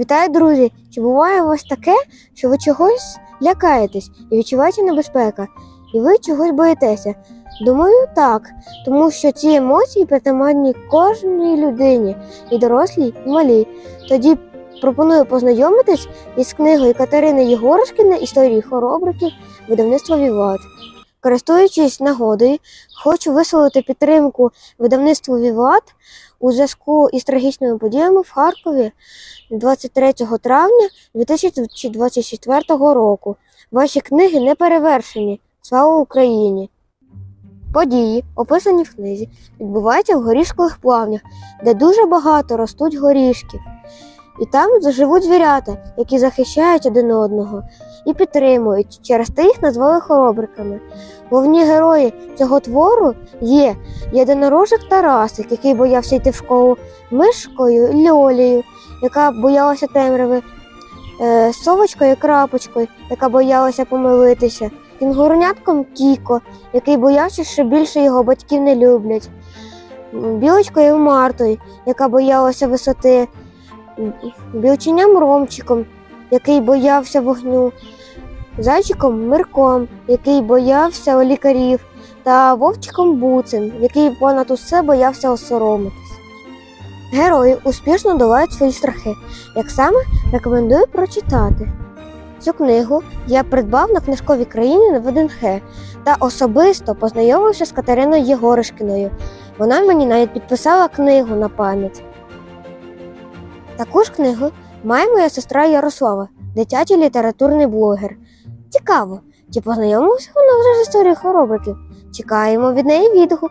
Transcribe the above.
Вітаю, друзі! Чи буває у вас таке, що ви чогось лякаєтесь і відчуваєте небезпека, і ви чогось боїтеся? Думаю, так, тому що ці емоції притаманні кожній людині, і дорослій, і малій. Тоді пропоную познайомитись із книгою Катерини Єгорошкіна Історії хоробриків видавництва Віват. Користуючись нагодою, хочу висловити підтримку видавництву Віват у зв'язку із трагічними подіями в Харкові 23 травня 2024 року. Ваші книги не перевершені. Слава Україні! Події, описані в книзі, відбуваються в горішкових плавнях, де дуже багато ростуть горішків. І там заживуть звірята, які захищають один одного і підтримують. Через те їх назвали хоробриками. Головні герої цього твору є єдинорожик Тарасик, який боявся йти в школу, мишкою Льолією, яка боялася темряви, е, совочкою крапочкою, яка боялася помилитися, кінгурнятком Кіко, який боявся, що більше його батьків не люблять, білочкою Мартою, яка боялася висоти, білченям Ромчиком, який боявся вогню, зайчиком Мирком, який боявся лікарів, та вовчиком Буцем, який понад усе боявся осоромитись. Герої успішно долають свої страхи. Як саме рекомендую прочитати. Цю книгу я придбав на книжковій країні на ВДНХ та особисто познайомився з Катериною Єгоришкіною. Вона мені навіть підписала книгу на пам'ять. Таку ж книгу має моя сестра Ярослава, дитячий літературний блогер. Цікаво, чи познайомився вона вже з історією хоробриків? Чекаємо від неї відгук.